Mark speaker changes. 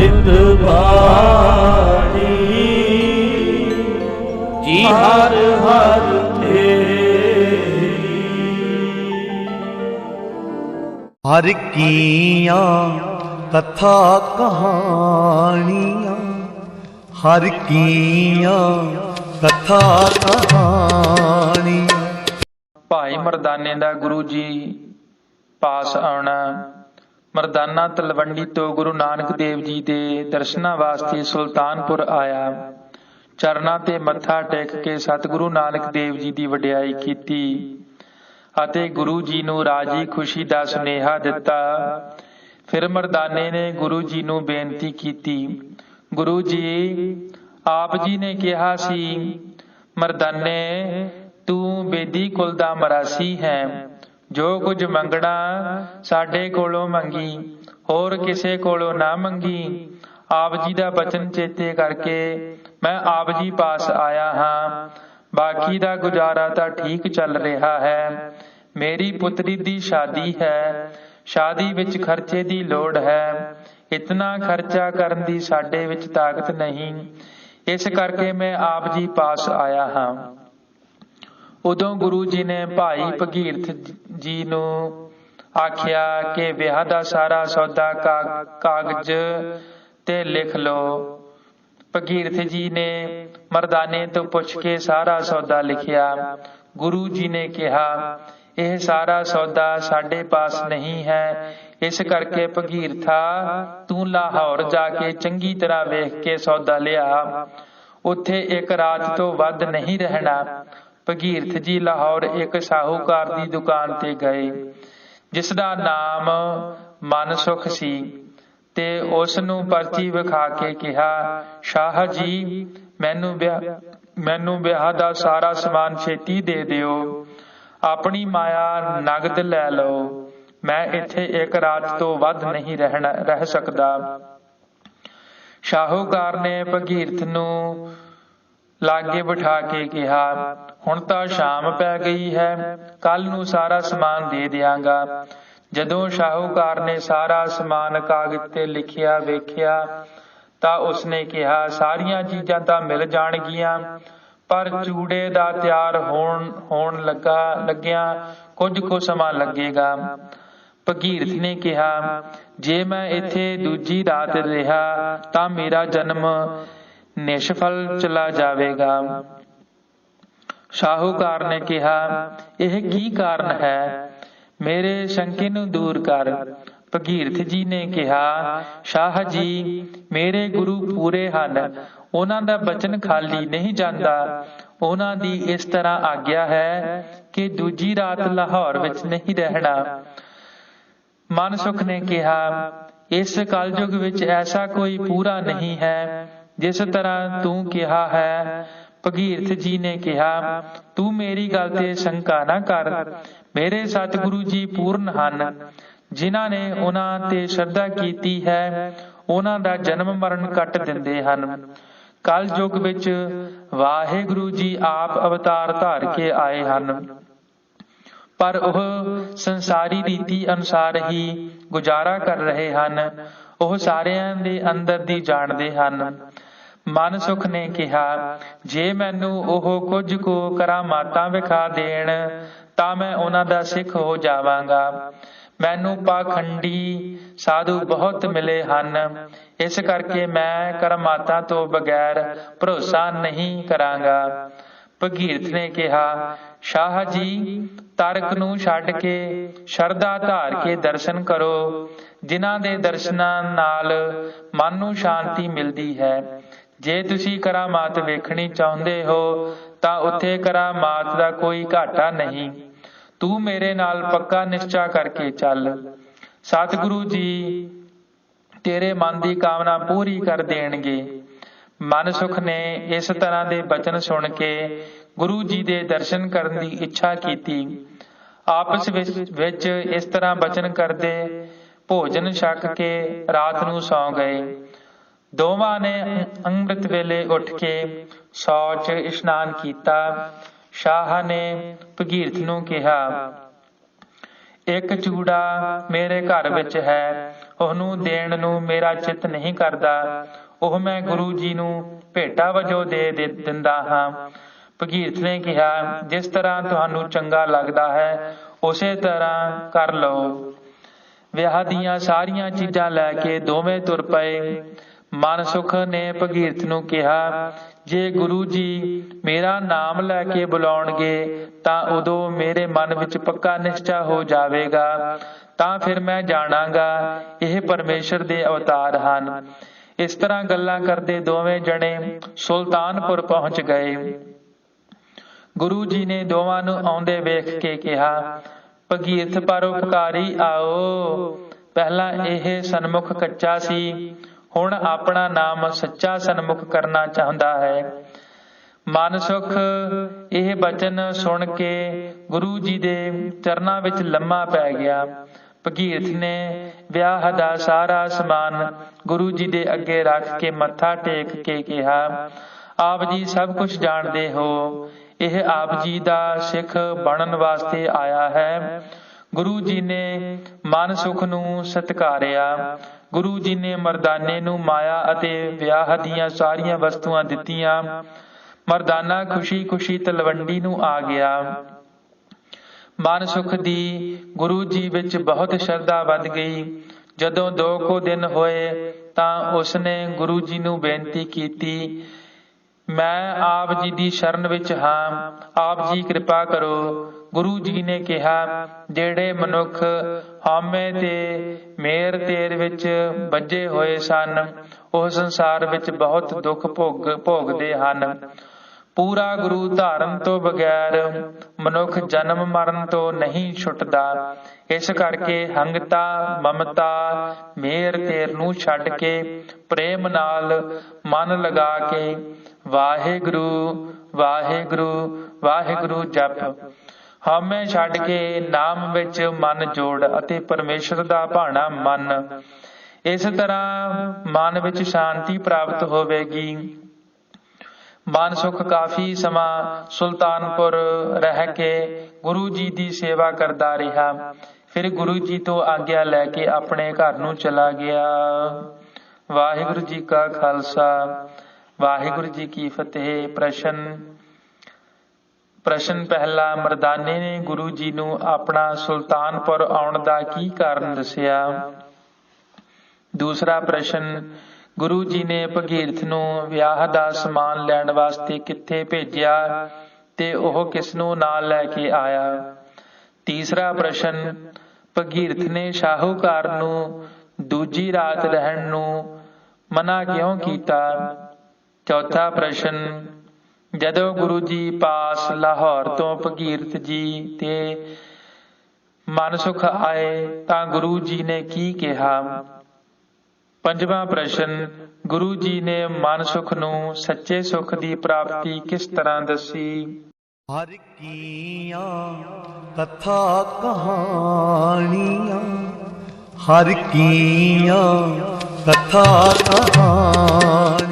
Speaker 1: ਅੰਮ੍ਰਿਤ ਬਾਣੀ। ਜੀ ਹਰ ਹਰ
Speaker 2: ਹਰ ਕੀਆਂ ਕਥਾ ਕਹਾਣੀਆਂ ਹਰ ਕੀਆਂ ਕਥਾ ਕਹਾਣੀਆਂ।
Speaker 3: ਭਾਈ ਮਰਦਾਨੇ ਦਾ ਗੁਰੂ ਜੀ ਪਾਸ ਆਉਣਾ ਮਰਦਾਨਾ ਤਲਵੰਡੀ ਤੋਂ ਗੁਰੂ ਨਾਨਕ ਦੇਵ ਜੀ ਦੇ ਦਰਸ਼ਨਾਂ ਵਾਸਤੇ ਸੁਲਤਾਨਪੁਰ ਆਇਆ। ਚਰਨਾਂ ਤੇ ਮੱਥਾ ਟੇਕ ਕੇ ਸਤਿਗੁਰੂ ਨਾਨਕ ਦੇਵ ਜੀ ਦੀ ਵਡਿਆਈ ਕੀਤੀ ਅਤੇ ਗੁਰੂ ਜੀ ਨੂੰ ਰਾਜੀ ਖੁਸ਼ੀ ਦਾ ਸੁਨੇਹਾ ਦਿੱਤਾ। ਫਿਰ ਮਰਦਾਨੇ ਨੇ ਗੁਰੂ ਜੀ ਨੂੰ ਬੇਨਤੀ ਕੀਤੀ, ਗੁਰੂ ਜੀ, ਆਪ ਜੀ ਨੇ ਕਿਹਾ ਸੀ, ਮਰਦਾਨੇ, ਤੂੰ ਬੇਦੀ ਕੁਲ ਦਾ ਮਰਾਸੀ ਹੈ। ਜੋ ਕੁਝ ਮੰਗਣਾ ਸਾਡੇ ਕੋਲੋਂ ਮੰਗੀ, ਹੋਰ ਕਿਸੇ ਕੋਲੋਂ ਨਾ ਮੰਗੀ। ਆਪ ਜੀ ਦਾ ਬਚਨ ਚੇਤੇ ਕਰਕੇ ਮੈਂ ਆਪ ਜੀ ਪਾਸ ਆਇਆ ਹਾਂ। ਬਾਕੀ ਦਾ ਗੁਜ਼ਾਰਾ ਤਾਂ ਠੀਕ ਚੱਲ ਰਿਹਾ ਹੈ। ਮੇਰੀ ਪੁੱਤਰੀ ਦੀ ਸ਼ਾਦੀ ਹੈ। ਸ਼ਾਦੀ ਵਿੱਚ ਖਰਚੇ ਦੀ ਲੋੜ ਹੈ। ਇਤਨਾ ਖਰਚਾ ਕਰਨ ਦੀ ਸਾਡੇ ਵਿੱਚ ਤਾਕਤ ਨਹੀਂ। ਇਸ ਕਰਕੇ ਮੈਂ ਆਪ ਜੀ ਪਾਸ ਆਇਆ ਹਾਂ। ਉਦੋਂ ਗੁਰੂ ਜੀ ਨੇ ਭਾਈ ਭਗੀਰਥ ਜੀ ਨੂੰ ਆਖਿਆ ਕਿ ਵਿਆਹ ਦਾ ਸਾਰਾ ਸੌਦਾ ਕਾਗਜ਼ ਤੇ ਲਿਖ ਲਓ। ਭਗੀਰਥ ਜੀ ਨੇ ਮਰਦਾਨੇ ਤੋਂ ਪੁੱਛ ਕੇ ਸਾਰਾ ਸੌਦਾ ਲਿਖਿਆ। ਗੁਰੂ ਜੀ ਨੇ ਕਿਹਾ, ਇਹ ਸਾਰਾ ਸੌਦਾ ਸਾਡੇ ਪਾਸ ਨਹੀਂ ਹੈ। ਇਸ ਕਰਕੇ ਭਗੀਰਥਾ, ਤੂੰ ਲਾਹੌਰ ਜਾ ਕੇ ਚੰਗੀ ਤਰ੍ਹਾਂ ਵੇਖ ਕੇ ਸੌਦਾ ਲਿਆ। ਉੱਥੇ ਇੱਕ ਰਾਤ ਤੋਂ ਵੱਧ ਨਹੀਂ ਰਹਿਣਾ। ਭਗੀਰਥ ਜੀ ਲਾਹੌਰ ਇੱਕ ਸਾਹੂਕਾਰ ਦੀ ਦੁਕਾਨ ਤੇ ਗਏ ਜਿਸ ਦਾ ਨਾਮ ਮਨਸੁਖ ਸੀ ਤੇ ਉਸ ਨੂੰ ਪਰਚੀ ਵਿਖਾ ਕੇ ਕਿਹਾ, ਸ਼ਾਹ ਜੀ, ਮੈਨੂੰ ਵਿਆਹ ਮੈਨੂੰ ਵਿਆਹ ਦਾ ਸਾਰਾ ਸਮਾਨ ਛੇਤੀ ਦੇ ਦਿਓ। ਆਪਣੀ ਮਾਇਆ ਨਗਦ ਲੈ ਲਓ। ਮੈਂ ਇੱਥੇ ਇੱਕ ਰਾਤ ਤੋਂ ਵੱਧ ਨਹੀਂ ਰਹਿਣਾ, ਰਹਿ ਸਕਦਾ। ਸ਼ਾਹੂਕਾਰ ਨੇ ਭਗੀਰਥ ਨੂੰ ਲਾਗੇ ਬਿਠਾ ਕੇ ਕਿਹਾ, ਹੁਣ ਤਾਂ ਸ਼ਾਮ ਪੈ ਗਈ ਹੈ ਕੱਲ ਨੂੰ ਸਾਰਾ ਸਮਾਨ ਦੇ ਦਿਆਂਗਾ। ਜਦੋਂ ਸ਼ਾਹੂਕਾਰ ਨੇ ਸਾਰਾ ਸਮਾਨ ਕਾਗਜ਼ ਤੇ ਲਿਖਿਆ, ਵੇਖਿਆ, ਤਾਂ ਉਸਨੇ ਕਿਹਾ, ਸਾਰੀਆਂ ਚੀਜ਼ਾਂ ਤਾਂ ਮਿਲ ਜਾਣਗੀਆਂ, ਪਰ ਚੂੜੇ ਦਾ ਤਿਆਰ ਹੋਣ ਹੋਣ ਲੱਗਾ, ਲੱਗਿਆ ਕੁਝ ਕੁ ਸਮਾਂ ਲੱਗੇਗਾ। ਭਗੀਰਥ ਨੇ ਕਿਹਾ, ਜੇ ਮੈਂ ਇੱਥੇ ਦੂਜੀ ਰਾਤ ਰਿਹਾ, ਤਾਂ ਮੇਰਾ ਜਨਮ ਨਿਸ਼ਫਲ ਚਲਾ ਜਾਵੇਗਾ। ਸ਼ਾਹੂਕਾਰ ਨੇ ਕਿਹਾ, ਇਹ ਕੀ ਕਾਰਨ ਹੈ? ਮੇਰੇ ਸ਼ੰਕੇ ਨੂੰ ਦੂਰ ਕਰ। ਭਗੀਰਥ ਜੀ ਨੇ ਕਿਹਾ, ਸ਼ਾਹ ਜੀ, ਮੇਰੇ ਗੁਰੂ ਪੂਰੇ ਹਨ। ਉਹਨਾਂ ਦਾ ਬਚਨ ਖਾਲੀ ਨਹੀਂ ਜਾਂਦਾ। ਉਹਨਾਂ ਦੀ ਇਸ ਤਰ੍ਹਾਂ ਆਗਿਆ ਹੈ ਕਿ ਦੂਜੀ ਰਾਤ ਲਾਹੌਰ ਵਿੱਚ ਨਹੀਂ ਰਹਿਣਾ। ਮਨਸੁਖ ਨੇ ਕਿਹਾ, ਇਸ ਕਲਯੁਗ ਵਿੱਚ ਐਸਾ ਕੋਈ ਪੂਰਾ ਨਹੀਂ ਹੈ। ਜਿਸ ਤਰ੍ਹਾਂ ਤੂੰ ਕਿਹਾ ਹੈ, ਭਗੀਰਥ ਜੀ ਨੇ ਕਿਹਾ, ਤੂੰ ਮੇਰੀ ਗੱਲ ਤੇ ਸ਼ੰਕਾ ਨਾ ਕਰ। ਮੇਰੇ ਸਤਿਗੁਰੂ ਜੀ ਪੂਰਨ ਹਨ, ਜਿਨ੍ਹਾਂ ਨੇ ਉਹਨਾਂ ਤੇ ਸ਼ਰਧਾ ਕੀਤੀ ਹੈ, ਉਹਨਾਂ ਦਾ ਜਨਮ ਮਰਨ ਕੱਟ ਦਿੰਦੇ ਹਨ। ਕਲ ਯੁਗ ਵਿੱਚ ਵਾਹਿਗੁਰੂ ਜੀ ਆਪ ਅਵਤਾਰ ਧਾਰ ਕੇ ਆਏ ਹਨ। ਪਰ ਉਹ ਸੰਸਾਰੀ ਰੀਤੀ ਅਨੁਸਾਰ ਹੀ ਗੁਜ਼ਾਰਾ ਕਰ ਰਹੇ ਹਨ। ਉਹ ਸਾਰਿਆਂ ਦੇ ਅੰਦਰ ਦੀ ਜਾਣਦੇ ਹਨ। ਮਨ ਸੁਖ ਨੇ ਕਿਹਾ, ਜੇ ਮੈਨੂੰ ਉਹ ਕੁਝ ਕੋ ਕਰਾਮਾਤਾਂ ਵਿਖਾ ਦੇਣ, ਤਾਂ ਮੈਂ ਉਹਨਾਂ ਦਾ ਸਿੱਖ ਹੋ ਜਾਵਾਂਗਾ। ਮੈਨੂੰ ਪਾਖੰਡੀ ਸਾਧੂ ਬਹੁਤ ਮਿਲੇ ਹਨ। ਇਸ ਕਰਕੇ ਮੈਂ ਕਰਮਾਤਾ ਤੋਂ ਬਗੈਰ ਭਰੋਸਾ ਨਹੀਂ ਕਰਾਂਗਾ। ਭਗੀਰਥ ਨੇ ਕਿਹਾ, ਸ਼ਾਹ ਜੀ, ਤਰਕ ਨੂੰ ਛੱਡ ਕੇ ਸ਼ਰਧਾ ਧਾਰ ਕੇ ਦਰਸ਼ਨ ਕਰੋ। ਜਿਨ੍ਹਾਂ ਦੇ ਦਰਸ਼ਨਾਂ ਨਾਲ ਮਨ ਨੂੰ ਸ਼ਾਂਤੀ ਮਿਲਦੀ ਹੈ। ਜੇ ਤੁਸੀਂ ਕਰਾਮਾਤ ਵੇਖਣੀ ਚਾਹੁੰਦੇ ਹੋ, ਤਾਂ ਉੱਥੇ ਕਰਾਮਾਤ ਦਾ ਕੋਈ ਘਾਟਾ ਨਹੀਂ। ਤੂੰ ਮੇਰੇ ਨਾਲ ਪੱਕਾ ਨਿਸ਼ਚਾ ਕਰਕੇ ਚੱਲ। ਸਤਿਗੁਰੂ ਜੀ ਤੇਰੇ ਮਨ ਦੀ ਕਾਮਨਾ ਪੂਰੀ ਕਰ ਦੇਣਗੇ। ਮਨ ਸੁਖ ਨੇ ਇਸ ਤਰ੍ਹਾਂ ਦੇ ਬਚਨ ਸੁਣ ਕੇ ਗੁਰੂ ਜੀ ਦੇ ਦਰਸ਼ਨ ਕਰਨ ਦੀ ਇੱਛਾ ਕੀਤੀ। ਆਪਸ ਵਿੱਚ ਇਸ ਤਰ੍ਹਾਂ ਬਚਨ ਕਰਦੇ, ਭੋਜਨ ਛਕ ਕੇ ਰਾਤ ਨੂੰ ਸੌਂ ਗਏ। ਦੋਵਾਂ ਨੇ ਅੰਮ੍ਰਿਤ ਵੇਲੇ ਉੱਠ ਕੇ ਸ਼ੌਚ ਇਸ਼ਨਾਨ ਕੀਤਾ। ਸ਼ਾਹ ਨੇ ਭਗੀਰਥ ਨੂੰ ਕਿਹਾ, ਇੱਕ ਚੂੜਾ ਮੇਰੇ ਘਰ ਵਿੱਚ ਹੈ, ਉਹਨੂੰ ਦੇਣ ਨੂੰ ਮੇਰਾ ਚਿੱਤ ਨਹੀਂ ਕਰਦਾ। ਉਹ ਮੈਂ ਗੁਰੂ ਜੀ ਨੂੰ ਭੇਟਾ ਵਜੋਂ ਦੇ ਦੇ ਦਿੰਦਾ ਹਾਂ। ਭਗੀਰਥ ਨੇ ਕਿਹਾ, ਜਿਸ ਤਰ੍ਹਾਂ ਤੁਹਾਨੂੰ ਚੰਗਾ ਲੱਗਦਾ ਹੈ, ਉਸੇ ਤਰ੍ਹਾਂ ਕਰ ਲਓ। ਵਿਆਹ ਦੀਆਂ ਸਾਰੀਆਂ ਚੀਜ਼ਾਂ ਲੈ ਕੇ ਦੋਵੇਂ ਤੁਰ ਪਏ। ਮਨ ਸੁਖ ਨੇ ਭਗੀਰਥ ਨੂੰ ਕਿਹਾ, ਜੇ ਗੁਰੂ ਜੀ ਮੇਰਾ ਨਾਮ ਲੈ ਕੇ ਬੁਲਾਉਣਗੇ, ਤਾਂ ਉਦੋਂ ਮੇਰੇ ਮਨ ਵਿੱਚ ਪੱਕਾ ਨਿਸ਼ਚਾ ਹੋ ਜਾਵੇਗਾ। ਤਾਂ ਫਿਰ ਮੈਂ ਜਾਣਾਂਗਾ, ਇਹ ਪਰਮੇਸ਼ਰ ਦੇ ਅਵਤਾਰ ਹਨ। ਇਸ ਤਰ੍ਹਾਂ ਗੱਲਾਂ ਕਰਦੇ ਦੋਵੇਂ ਜਣੇ ਸੁਲਤਾਨਪੁਰ ਪਹੁੰਚ ਗਏ। ਗੁਰੂ ਜੀ ਨੇ ਦੋਵਾਂ ਨੂੰ ਆਉਂਦੇ ਵੇਖ ਕੇ ਕਿਹਾ, ਭਗੀਰਥ ਪਰਉਪਕਾਰੀ ਆਓ। ਪਹਿਲਾਂ ਇਹ ਸਨਮੁਖ ਕੱਚਾ ਸੀ ਹੁਣ ਆਪਣਾ ਨਾਮ ਸੱਚਾ ਸਨਮੁਖ ਕਰਨਾ ਚਾਹੁੰਦਾ ਹੈ। ਮਨ ਸੁਖ, ਇਹ ਬਚਨ ਸੁਣ ਕੇ ਗੁਰੂ ਜੀ ਦੇ ਚਰਨਾਂ ਵਿੱਚ ਲੰਮਾ ਪੈ ਗਿਆ। ਭਗੀਰਥ ਨੇ ਵਿਆਹ ਦਾ ਸਾਰਾ ਸਮਾਨ ਗੁਰੂ ਜੀ ਦੇ ਅੱਗੇ ਰੱਖ ਕੇ ਮੱਥਾ ਟੇਕ ਕੇ ਕਿਹਾ, ਆਪ ਜੀ ਸਭ ਕੁਝ ਜਾਣਦੇ ਹੋ। ਇਹ ਆਪ ਜੀ ਦਾ ਸਿੱਖ ਬਣਨ ਵਾਸਤੇ ਆਇਆ ਹੈ। ਗੁਰੂ ਜੀ ਨੇ ਮਨ ਸੁਖ ਨੂੰ ਸਤਕਾਰਿਆ। ਗੁਰੂ ਜੀ ਨੇ ਮਰਦਾਨੇ ਨੂੰ ਮਾਇਆ ਅਤੇ ਵਿਆਹ ਦੀਆਂ ਸਾਰੀਆਂ ਵਸਤੂਆਂ ਦਿੱਤੀਆਂ। ਮਰਦਾਨਾ ਖੁਸ਼ੀ-ਖੁਸ਼ੀ ਤਲਵੰਡੀ ਨੂੰ ਆ ਗਿਆ। ਮਨ ਸੁਖ ਦੀ ਗੁਰੂ ਜੀ ਵਿੱਚ ਬਹੁਤ ਸ਼ਰਧਾ ਵੱਧ ਗਈ। ਜਦੋਂ ਦੋ ਕੁ ਦਿਨ ਹੋਏ ਤਾਂ ਉਸਨੇ ਗੁਰੂ ਜੀ ਨੂੰ ਬੇਨਤੀ ਕੀਤੀ, ਮੈਂ ਆਪ ਜੀ ਦੀ ਸ਼ਰਨ ਵਿੱਚ ਹਾਂ। ਆਪ ਜੀ ਕਿਰਪਾ ਕਰੋ। ਗੁਰੂ ਜੀ ਨੇ ਕਿਹਾ, ਜਿਹੜੇ ਮਨੁੱਖ ਹਾਮੇ ਤੇ ਮੇਰ ਤੇਰ ਵਿੱਚ ਵੱਜੇ ਹੋਏ ਸਨ, ਉਹ ਸੰਸਾਰ ਵਿੱਚ ਬਹੁਤ ਦੁੱਖ ਭੋਗ, ਭੋਗਦੇ ਹਨ। ਪੂਰਾ ਗੁਰੂ ਧਾਰਨ ਤੋਂ ਬਗੈਰ ਮਨੁੱਖ ਜਨਮ ਮਰਨ ਤੋਂ ਨਹੀਂ ਛੁੱਟਦਾ। ਇਸ ਕਰਕੇ ਹੰਗਤਾ, ਮਮਤਾ, ਮੇਰ ਤੇਰ ਨੂੰ ਛੱਡ ਕੇ ਪ੍ਰੇਮ ਨਾਲ ਮਨ ਲਗਾ ਕੇ ਵਾਹਿਗੁਰੂ ਵਾਹਿਗੁਰੂ ਵਾਹਿਗੁਰੂ ਜਪ ਹਉਮੈ ਛੱਡ ਕੇ ਨਾਮ ਵਿੱਚ ਮਨ ਜੋੜ ਅਤੇ ਪਰਮੇਸ਼ਰ ਦਾ ਭਾਣਾ ਮੰਨ। ਇਸ ਤਰ੍ਹਾਂ ਮਨ ਵਿੱਚ ਸ਼ਾਂਤੀ ਪ੍ਰਾਪਤ ਹੋਵੇਗੀ। ਮਨ ਸੁਖ ਕਾਫੀ ਸਮਾਂ ਸੁਲਤਾਨਪੁਰ ਰਹਿ ਕੇ ਗੁਰੂ ਜੀ ਦੀ ਸੇਵਾ ਕਰਦਾ ਰਿਹਾ। ਫਿਰ ਗੁਰੂ ਜੀ ਤੋਂ ਆਗਿਆ ਲੈ ਕੇ ਆਪਣੇ ਘਰ ਨੂੰ ਚਲਾ ਗਿਆ। ਵਾਹਿਗੁਰੂ ਜੀ ਕਾ ਖਾਲਸਾ। ਵਾਹਿਗੁਰੂ ਜੀ ਕੀ ਫਤਿਹ। ਪ੍ਰਸ਼ਨ ਪ੍ਰਸ਼ਨ ਪਹਿਲਾ, ਮਰਦਾਨੇ ਨੇ ਗੁਰੂ ਜੀ ਨੂੰ ਆਪਣਾ ਸੁਲਤਾਨਪੁਰ ਆਉਣ ਦਾ ਕੀ ਕਾਰਨ ਦੱਸਿਆ? ਦੂਸਰਾ ਪ੍ਰਸ਼ਨ, ਗੁਰੂ ਜੀ ਨੇ ਭਗੀਰਥ ਨੂੰ ਵਿਆਹ ਦਾ ਸਮਾਨ ਲੈਣ ਵਾਸਤੇ ਕਿੱਥੇ ਭੇਜਿਆ ਤੇ ਉਹ ਕਿਸ ਨੂੰ ਨਾਲ ਲੈ ਕੇ ਆਇਆ? ਤੀਸਰਾ ਪ੍ਰਸ਼ਨ, ਭਗੀਰਥ ਨੇ ਸ਼ਾਹੂਕਾਰ ਨੂੰ ਦੂਜੀ ਰਾਤ ਰਹਿਣ ਨੂੰ ਮਨਾ ਕਿਉਂ ਕੀਤਾ? ਚੌਥਾ ਪ੍ਰਸ਼ਨ ਜਦੋਂ ਗੁਰੂ ਜੀ ਪਾਸ ਲਾਹੌਰ ਤੋਂ ਭਗੀਰਥ ਜੀ ਤੇ ਮਨ ਸੁਖ ਆਏ ਤਾਂ ਗੁਰੂ ਜੀ ਨੇ ਕੀ ਕਿਹਾ? ਪੰਜਵਾਂ ਪ੍ਰਸ਼ਨ, ਗੁਰੂ ਜੀ ਨੇ ਮਨ ਸੁਖ ਨੂੰ ਸੱਚੇ ਸੁਖ ਦੀ ਪ੍ਰਾਪਤੀ ਕਿਸ ਤਰ੍ਹਾਂ ਦੱਸੀ?
Speaker 2: ਹਰ ਕੀਆਂ ਕਥਾ ਕਹਾਣੀਆਂ, ਹਰ ਕੀਆਂ ਕਥਾ ਕਹਾਣੀਆਂ।